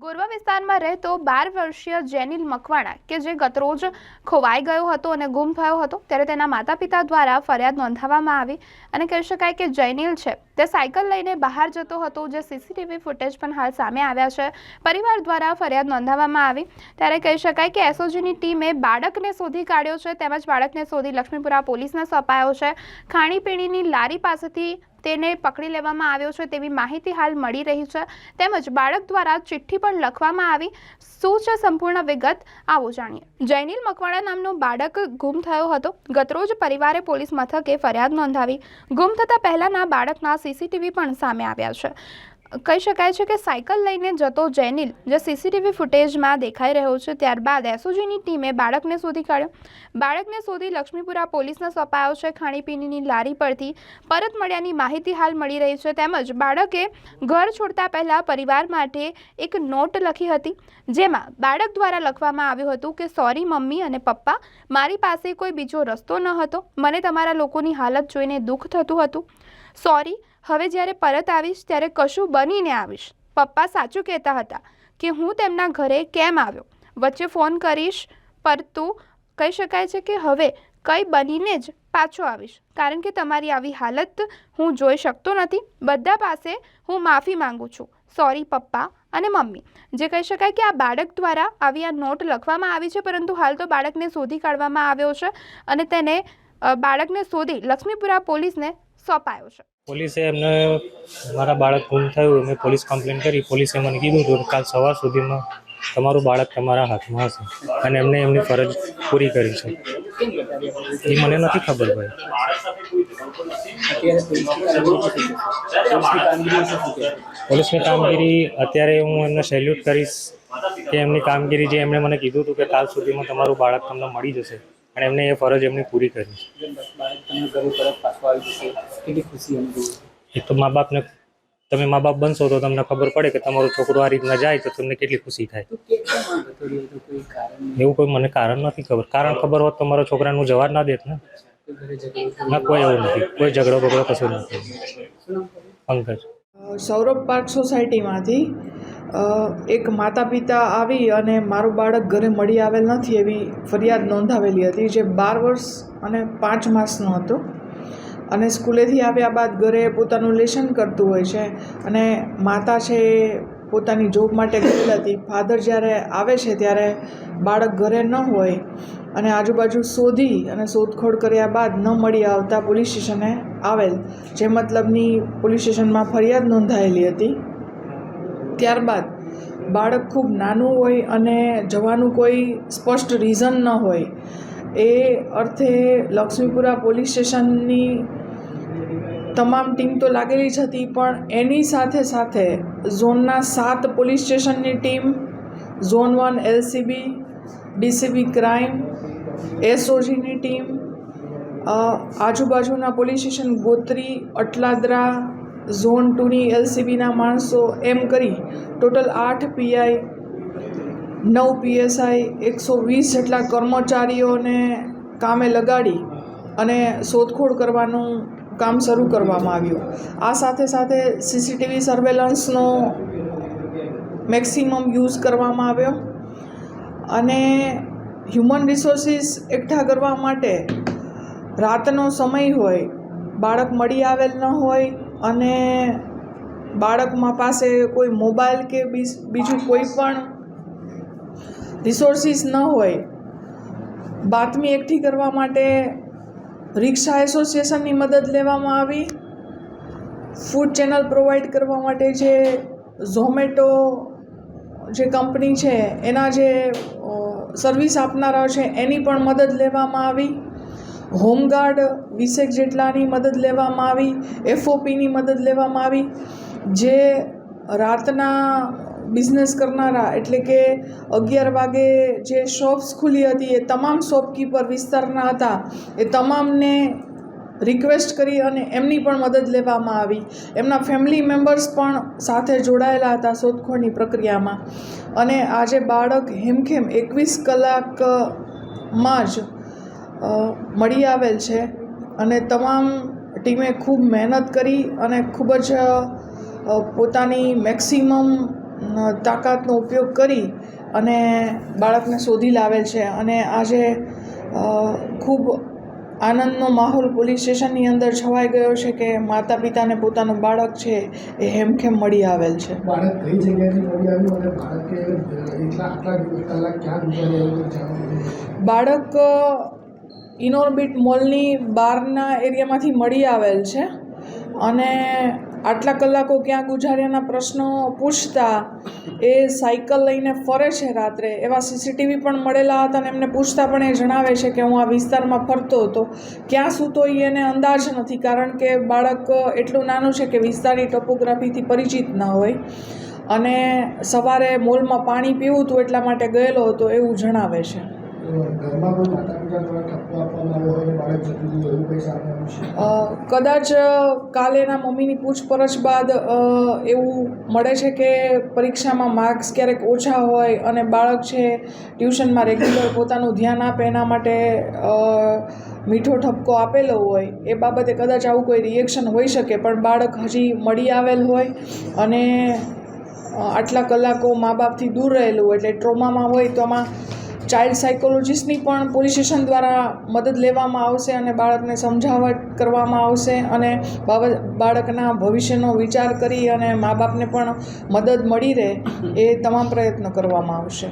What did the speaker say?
ગોરવા વિસ્તારમાં રહેતો બાર વર્ષીય જેનિલ મકવાણા, કે જે ગતરોજ ખોવાઈ ગયો હતો અને ગુમ થયો હતો, ત્યારે તેના માતા પિતા દ્વારા ફરિયાદ નોંધાવવામાં આવી અને કહી શકાય કે જૈનિલ છે, તે સાયકલ લઈને બહાર જતો હતો, જે સીસીટીવી ફૂટેજ પણ હાલ સામે આવ્યા છે. પરિવાર દ્વારા ફરિયાદ નોંધાવવામાં આવી, ત્યારે કહી શકાય કે એસઓજીની ટીમે બાળકને શોધી કાઢ્યો છે, તેમજ બાળકને શોધી લક્ષ્મીપુરા પોલીસને સોંપાયો છે. ખાણીપીણીની લારી પાસેથી તેને પકડી લેવામાં આવ્યો છે તેવી માહિતી હાલ મળી રહી છે. તેમજ બાળક દ્વારા ચિઠ્ઠી પણ લખવામાં આવી. શું છે સંપૂર્ણ વિગત? આવો જાણીએ. જૈનિલ મકવાણા નામનો બાળક ગુમ થયો હતો. ગતરોજ પરિવારે પોલીસ મથકે ફરિયાદ નોંધાવી. ગુમ થતાં પહેલાના બાળકના સીસીટીવી પણ સામે આવ્યા છે. કહી શકાય છે કે સાયકલ લઈને જતો જેનિલ, જે સીસીટીવી ફૂટેજમાં દેખાઈ રહ્યો છે, ત્યારબાદ એસઓજીની ટીમે બાળકને શોધી કાઢ્યો. બાળકને શોધી લક્ષ્મીપુરા પોલીસને સોંપાયો છે. ખાણીપીણીની લારી પરથી પરત મળ્યાની માહિતી હાલ મળી રહી છે. તેમજ બાળકે ઘર છોડતા પહેલાં પરિવાર માટે એક નોટ લખી હતી, જેમાં બાળક દ્વારા લખવામાં આવ્યું હતું કે, સોરી મમ્મી અને પપ્પા, મારી પાસે કોઈ બીજો રસ્તો ન હતો. મને તમારા લોકોની હાલત જોઈને દુઃખ થતું હતું. સોરી હવે જ્યારે પરત આવીશ, ત્યારે કશું બનીને આવીશ. પપ્પા સાચું કહેતા હતા કે હું તેમના ઘરે કેમ આવ્યો? વચ્ચે ફોન કરીશ પરંતુ કહી શકાય છે કે હવે કંઈ બનીને જ પાછો આવીશ. કારણ કે તમારી આવી હાલત હું જોઈ શકતો નથી. બધા પાસે હું માફી માંગુ છું. સોરી પપ્પા અને મમ્મી. જે કહી શકાય કે આ બાળક દ્વારા આવી આ નોટ લખવામાં આવી છે, પરંતુ હાલ તો બાળકને શોધી કાઢવામાં આવ્યો છે અને તેને બાળકને શોધી લક્ષ્મીપુરા પોલીસને સોંપાયો છે. પોલીસે એમને, મારા બાળક ગુમ થયું મેં પોલીસ કમ્પ્લેન કરી. પોલીસે મને કીધું હતું કાલ સવાર સુધીમાં તમારું બાળક તમારા હાથમાં હશે. અને એમને એમની ફરજ પૂરી કરી છે. એ મને નથી ખબર ભાઈ. પોલીસની કામગીરી અત્યારે હું એમને સેલ્યુટ કરીશ કે એમની કામગીરી જે એમણે મને કીધું હતું કે કાલ સુધીમાં તમારું બાળક તમને મળી જશે. અને એમને એ ફરજ એમની પૂરી કરી. એક તો મા બાપને, તમે મા બાપ બનશો તો તમને ખબર પડે કે તમારો છોકરો આ રીતના જાય તો તમને કેટલી ખુશી થાય. એવું કોઈ મને કારણ નથી ખબર. કારણ ખબર હોત તો મારા છોકરાનું જવા જ ના દેત ને. ના, કોઈ એવું નથી. કોઈ ઝઘડો બગડો કશું નથી. પંકજ. સૌરભ પાર્ક સોસાયટીમાંથી એક માતા પિતા આવી અને મારું બાળક ઘરે મળી આવેલ નથી એવી ફરિયાદ નોંધાવેલી હતી જે બાર વર્ષ અને પાંચ માસનો હતો. અને સ્કૂલેથી આવ્યા બાદ ઘરે પોતાનું લેશન કરતું હોય છે અને માતા છે એ પોતાની જોબ માટે ગયેલ હતી. ફાધર જ્યારે આવે છે ત્યારે બાળક ઘરે ન હોય અને આજુબાજુ શોધી અને શોધખોળ કર્યા બાદ ન મળી આવતા પોલીસ સ્ટેશને આવેલ, જે મતલબની પોલીસ સ્ટેશનમાં ફરિયાદ નોંધાયેલી હતી. ત્યારબાદ બાળક ખૂબ નાનું હોય અને જવાનું કોઈ સ્પષ્ટ રીઝન ન હોય, એ અર્થે લક્ષ્મીપુરા પોલીસ સ્ટેશનની તમામ ટીમ તો લાગેલી જ હતી, પણ એની સાથે સાથે ઝોનના સાત પોલીસ સ્ટેશનની team, zone one LCB, DCB crime, એસઓજીની team આજુબાજુના police station Gotri, Atladara zone ટુની એલસીબીના માણસો એમ કરી ટોટલ આઠ પીઆઈ, નવ પીએસઆઈ, એકસો વીસ જેટલા કર્મચારીઓને કામે લગાડી અને શોધખોળ કરવાનું કામ શરૂ કરવામાં આવ્યું. આ સાથે સાથે સીસીટીવી સર્વેલન્સનો મેક્સિમમ યુઝ કરવામાં આવ્યો અને હ્યુમન રિસોર્સિસ એકઠા કરવા માટે રાતનો સમય હોય, બાળક મળી આવેલ ન હોય અને બાળકમાં પાસે કોઈ મોબાઈલ કે બીજું કોઈ પણ રિસોર્સિસ ન હોય, બાતમી એકઠી કરવા માટે રિક્ષા એસોસિએશનની મદદ લેવામાં આવી. ફૂડ ચેનલ પ્રોવાઈડ કરવા માટે જે ઝોમેટો જે કંપની છે, એના જે સર્વિસ આપનારા છે, એની પણ મદદ લેવામાં આવી. હોમગાર્ડ વીસેક જેટલાની મદદ લેવામાં આવી, એફઓપીની મદદ લેવામાં આવી, જે રાતના બિઝનેસ કરનારા, એટલે કે અગિયાર વાગે જે શોપ્સ ખુલી હતી, એ તમામ શોપકીપર વિસ્તારના હતા, એ તમામને રિક્વેસ્ટ કરી અને એમની પણ મદદ લેવામાં આવી. એમના ફેમિલી મેમ્બર્સ પણ સાથે જોડાયેલા હતા શોધખોળની પ્રક્રિયામાં. અને આજે બાળક હેમખેમ એકવીસ કલાકમાં જ મળી આવેલ છે અને તમામ ટીમે ખૂબ મહેનત કરી અને ખૂબ જ પોતાની મેક્સિમમ તાકાતનો ઉપયોગ કરી અને બાળકને શોધી લાવેલ છે અને આજે ખૂબ આનંદનો માહોલ પોલીસ સ્ટેશનની અંદર છવાઈ ગયો છે કે માતા પિતાને પોતાનું બાળક છે એ હેમખેમ મળી આવેલ છે. બાળક કઈ જગ્યાએથી મળી આવ્યું અને બાળકે એટલા આટલા કલાક ક્યાં બાળક ઇનોર્બિટ મોલની બહારના એરિયામાંથી મળી આવેલ છે. અને આટલા કલાકો ક્યાં ગુજાર્યાના પ્રશ્નો પૂછતા એ સાયકલ લઈને ફરે છે રાત્રે. એવા સીસીટીવી પણ મળેલા હતા અને એમને પૂછતા પણ એ જણાવે છે કે હું આ વિસ્તારમાં ફરતો હતો. ક્યાં સૂતો એ એને અંદાજ નથી, કારણ કે બાળક એટલું નાનું છે કે વિસ્તારની ટોપોગ્રાફીથી પરિચિત ન હોય. અને સવારે મોલમાં પાણી પીવું હતું એટલા માટે ગયેલો હતો એવું જણાવે છે. કદાચ કાલે એના મમ્મીની પૂછપરછ બાદ એવું મળે છે કે પરીક્ષામાં માર્ક્સ ક્યારેક ઓછા હોય અને બાળક છે, ટ્યુશનમાં રેગ્યુલર પોતાનું ધ્યાન આપે, એના માટે મીઠો ઠપકો આપેલો હોય, એ બાબતે કદાચ આવું કોઈ રિએક્શન હોઈ શકે, પણ બાળક હજી મળી આવેલ હોય અને આટલા કલાકો મા બાપથી દૂર રહેલું હોય, એટલે ટ્રોમામાં હોય તો આમાં ચાઇલ્ડ સાયકોલોજીસ્ટની પણ પોલીસ સ્ટેશન દ્વારા મદદ લેવામાં આવશે અને બાળકને સમજાવટ કરવામાં આવશે અને બાળકના ભવિષ્યનો વિચાર કરી અને મા બાપને પણ મદદ મળી રહે એ તમામ પ્રયત્નો કરવામાં આવશે.